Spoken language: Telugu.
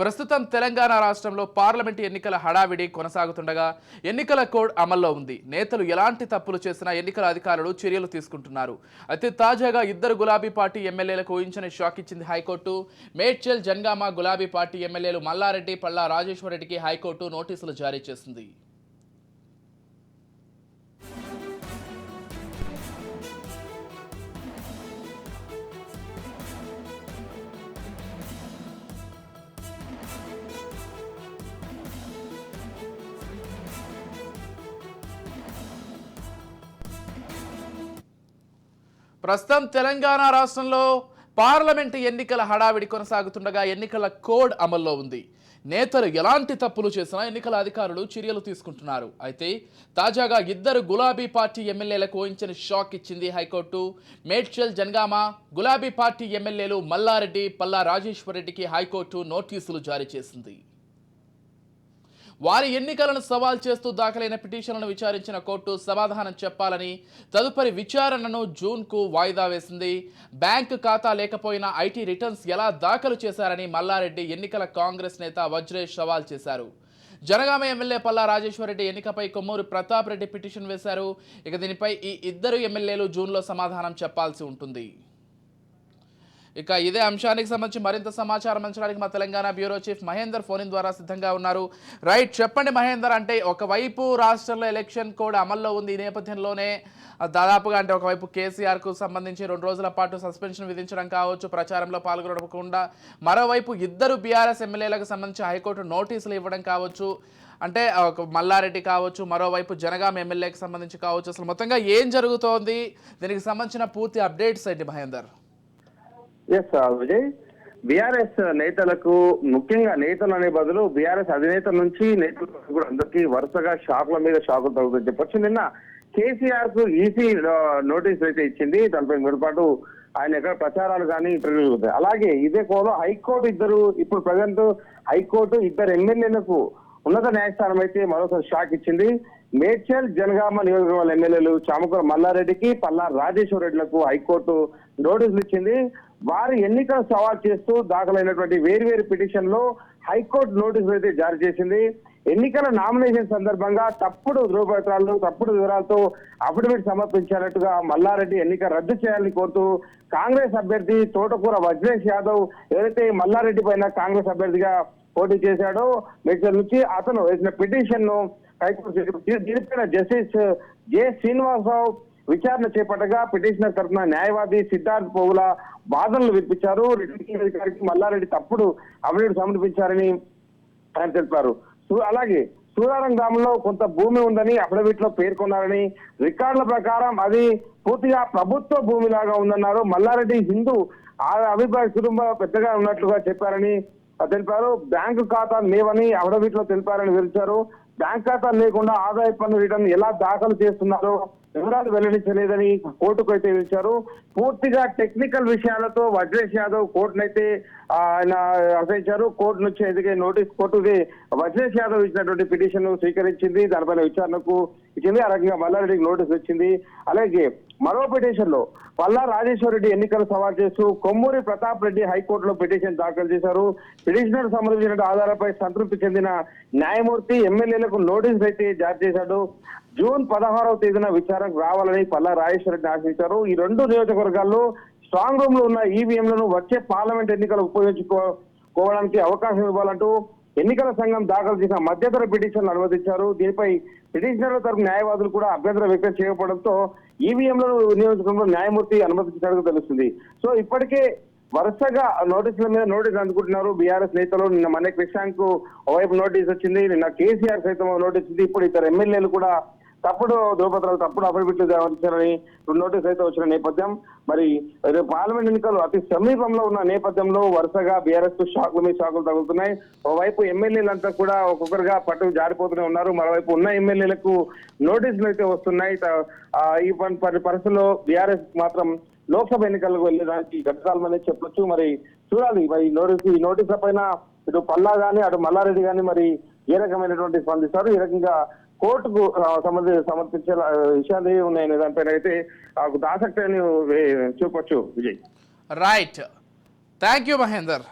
ప్రస్తుతం తెలంగాణ రాష్ట్రంలో పార్లమెంటు ఎన్నికల హడావిడి కొనసాగుతుండగా ఎన్నికల కోడ్ అమల్లో ఉంది. నేతలు ఎలాంటి తప్పులు చేసినా ఎన్నికల అధికారులు చర్యలు తీసుకుంటున్నారు. అయితే తాజాగా ఇద్దరు గులాబీ పార్టీ ఎమ్మెల్యేలకు ఊహించని షాక్ ఇచ్చింది హైకోర్టు. మేడ్చల్ జన్గామ గులాబీ పార్టీ ఎమ్మెల్యేలు మల్లారెడ్డి పల్లా రాజేశ్వరరెడ్డికి హైకోర్టు నోటీసులు జారీ చేసింది. ప్రస్తుతం తెలంగాణ రాష్ట్రంలో పార్లమెంటు ఎన్నికల హడావిడి కొనసాగుతుండగా ఎన్నికల కోడ్ అమల్లో ఉంది. నేతలు ఎలాంటి తప్పులు చేసినా ఎన్నికల అధికారులు చర్యలు తీసుకుంటున్నారు. అయితే తాజాగా ఇద్దరు గులాబీ పార్టీ ఎమ్మెల్యేలకు ఊహించిన షాక్ ఇచ్చింది హైకోర్టు. మేడ్చల్ జనగామ గులాబీ పార్టీ ఎమ్మెల్యేలు మల్లారెడ్డి పల్లా రాజేశ్వరరెడ్డికి హైకోర్టు నోటీసులు జారీ చేసింది. వారి ఎన్నికలను సవాల్ చేస్తూ దాఖలైన పిటిషన్లను విచారించిన కోర్టు సమాధానం చెప్పాలని తదుపరి విచారణను జూన్కు వాయిదా వేసింది. బ్యాంకు ఖాతా లేకపోయినా ఐటీ రిటర్న్స్ ఎలా దాఖలు చేశారని మల్లారెడ్డి ఎన్నికల కాంగ్రెస్ నేత వజ్రేష్ సవాల్ చేశారు. జనగామ ఎమ్మెల్యే పల్లా రాజేశ్వరరెడ్డి ఎన్నికపై కొమ్మూరు ప్రతాప్ రెడ్డి పిటిషన్ వేశారు. ఇక దీనిపై ఈ ఇద్దరు ఎమ్మెల్యేలు జూన్లో సమాధానం చెప్పాల్సి ఉంటుంది. ఇక ఇదే అంశానికి సంబంధించి మరింత సమాచారం అంచడానికి మా Telangana bureau chief Mahender phone ద్వారా సిద్ధంగా ఉన్నారు. రైట్ చెప్పండి మహేందర్ అంటే ఒకవైపు రాష్ట్రంలో ఎలక్షన్ కోడ్ అమల్లో ఉంది ఈ నేపథ్యంలోనే. దాదాపుగా అంటే ఒకవైపు కేసీఆర్కు సంబంధించి రెండు రోజుల పాటు సస్పెన్షన్ విధించడం కావచ్చు ప్రచారంలో పాల్గొనకుండా. మరోవైపు ఇద్దరు బీఆర్ఎస్ ఎమ్మెల్యేలకు సంబంధించి హైకోర్టు నోటీసులు ఇవ్వడం కావచ్చు. అంటే ఒక మల్లారెడ్డి కావచ్చు మరోవైపు జనగాం ఎమ్మెల్యేకి సంబంధించి కావచ్చు. అసలు మొత్తంగా ఏం జరుగుతోంది? దీనికి సంబంధించిన పూర్తి అప్డేట్స్ ఏంటి మహేందర్? ఎస్ విజయ్ బీఆర్ఎస్ నేతలకు ముఖ్యంగా నేతలు అనే బదులు బీఆర్ఎస్ అధినేత నుంచి నేతల కూడా అందరికీ వరుసగా షాకుల మీద షాకులు తగ్గుతుంది చెప్పొచ్చు. నిన్న కేసీఆర్కు ఈసీ నోటీస్ అయితే ఇచ్చింది. దానిపై పాటు ఆయన ఎక్కడ ప్రచారాలు కానీ ఇంటర్వ్యూలు అలాగే ఇదే కోలో హైకోర్టు ఇద్దరు ఇప్పుడు ప్రజెంట్ హైకోర్టు ఇద్దరు ఎమ్మెల్యేలకు ఉన్నత న్యాయస్థానం అయితే మరోసారి షాక్ ఇచ్చింది. మేడ్చల్ జనగామ నియోజకవర్గాల ఎమ్మెల్యేలు చామకూర మల్లారెడ్డికి పల్లా రాజేశ్వర రెడ్డిలకు హైకోర్టు నోటీసులు ఇచ్చింది. వారి ఎన్నికలు సవాల్ చేస్తూ దాఖలైనటువంటి వేర్వేరు పిటిషన్లో హైకోర్టు నోటీసులు అయితే జారీ చేసింది. ఎన్నికల నామినేషన్ సందర్భంగా తప్పుడు ధృవపత్రాలు తప్పుడు వివరాలతో అఫిడవిట్ సమర్పించినట్టుగా మల్లారెడ్డి ఎన్నిక రద్దు చేయాలని కోరుతూ కాంగ్రెస్ అభ్యర్థి తోటకూర వజ్రేష్ యాదవ్ ఏదైతే మల్లారెడ్డి పైన కాంగ్రెస్ అభ్యర్థిగా పోటీ చేశాడో మేడ్చల్ నుంచి అతను వేసిన పిటిషన్ను హైకోర్టు దీనిపైన జస్టిస్ జె శ్రీనివాసరావు విచారణ చేపట్టగా పిటిషనర్ తరఫున న్యాయవాది సిద్ధార్థ్ పోగుల వాదనలు వినిపించారు. రిటర్నింగ్ అధికారికి మల్లారెడ్డి తప్పుడు అవినీతి సమర్పించారని ఆయన తెలిపారు. అలాగే సూరారం గ్రామంలో కొంత భూమి ఉందని అఫిడవిట్లో పేర్కొన్నారని రికార్డుల ప్రకారం అది పూర్తిగా ప్రభుత్వ భూమి లాగా ఉందన్నారు. మల్లారెడ్డి హిందూ ఆ అభిప్రాయ కుటుంబ పెద్దగా ఉన్నట్లుగా చెప్పారని తెలిపారు. బ్యాంకు ఖాతా లేవని అఫిడవిట్లో తెలిపారని వివరించారు. బ్యాంక్ ఖాతా లేకుండా ఆదాయ పన్ను రిటర్న్ ఎలా దాఖలు చేస్తున్నారో వివరాలు వెల్లడించలేదని కోర్టుకు అయితే ఇచ్చారు పూర్తిగా టెక్నికల్ విషయాలతో వజ్రేష్ యాదవ్ కోర్టునైతే ఆయన ఆశ్రయించారు. కోర్టు నుంచి ఎదిగే నోటీస్ కోర్టు వజ్రేష్ యాదవ్ ఇచ్చినటువంటి పిటిషన్ స్వీకరించింది. దానిపైన విచారణకు ఇచ్చింది. ఆ రకంగా మల్లారెడ్డికి నోటీస్ వచ్చింది. అలాగే మరో పిటిషన్లో పల్లా రాజేశ్వర రెడ్డి ఎన్నికలు సవాల్ చేస్తూ కొమ్మూరి ప్రతాప్ రెడ్డి హైకోర్టులో పిటిషన్ దాఖలు చేశారు. పిటిషనర్ సంబంధించిన ఆధారాలపై సంతృప్తి చెందిన న్యాయమూర్తి ఎమ్మెల్యేలకు నోటీస్ అయితే జారీ చేశాడు. జూన్ పదహారవ తేదీన విచారణకు రావాలని పల్లా రాజేశ్వర రెడ్డి ఆశించారు. ఈ రెండు నియోజకవర్గాల్లో స్ట్రాంగ్ రూమ్లో ఉన్న ఈవీఎంలను వచ్చే పార్లమెంట్ ఎన్నికలు ఉపయోగించుకోవడానికి అవకాశం ఇవ్వాలంటూ ఎన్నికల సంఘం దాఖలు చేసిన మధ్యంతర పిటిషన్లు అనుమతించారు. దీనిపై పిటిషనర్ల తరపు న్యాయవాదులు కూడా అభ్యంతరం వ్యక్తం చేయకపోవడంతో ఈవీఎంలను వినియోగించడంలో న్యాయమూర్తి అనుమతించినట్టు తెలుస్తుంది. సో ఇప్పటికే వరుసగా నోటీసుల మీద నోటీస్ అందుకుంటున్నారు బీఆర్ఎస్ నేతలు. నిన్న మన కృష్ణాంక్ ఓవైపు నోటీస్ వచ్చింది. నిన్న కేసీఆర్ సైతం నోటీస్ ఇప్పుడు ఇద్దరు ఎమ్మెల్యేలు కూడా తప్పుడు ధృవపత్రాలు తప్పుడు అఫిడవిట్లు వచ్చారని నోటీస్ అయితే వచ్చిన నేపథ్యం. మరి రేపు పార్లమెంట్ ఎన్నికలు అతి సమీపంలో ఉన్న నేపథ్యంలో వరుసగా బీఆర్ఎస్ షాకుల మీద షాకులు తగులుతున్నాయి. ఓవైపు ఎమ్మెల్యేలంతా కూడా ఒక్కొక్కరుగా పట్టు జారిపోతూనే ఉన్నారు. మరోవైపు ఉన్న ఎమ్మెల్యేలకు నోటీసులు అయితే వస్తున్నాయి. ఈ పరిస్థితుల్లో బీఆర్ఎస్ మాత్రం లోక్సభ ఎన్నికలకు వెళ్ళడానికి గతకాలమనే చెప్పొచ్చు. మరి చూడాలి. మరి నోటీస్ ఈ నోటీసుల పైన ఇటు పల్లా గాని అటు మల్లారెడ్డి గాని మరి ఏ రకమైనటువంటి స్పందిస్తారు? ఈ రకంగా కోర్టుకు సంబంధించి సంబంధి సమర్పించే విషయాలు ఉన్నాయనే దానిపైన అయితే నాకు ఆసక్తి అని వే- చూపొచ్చు Vijay. Right thank you Mahender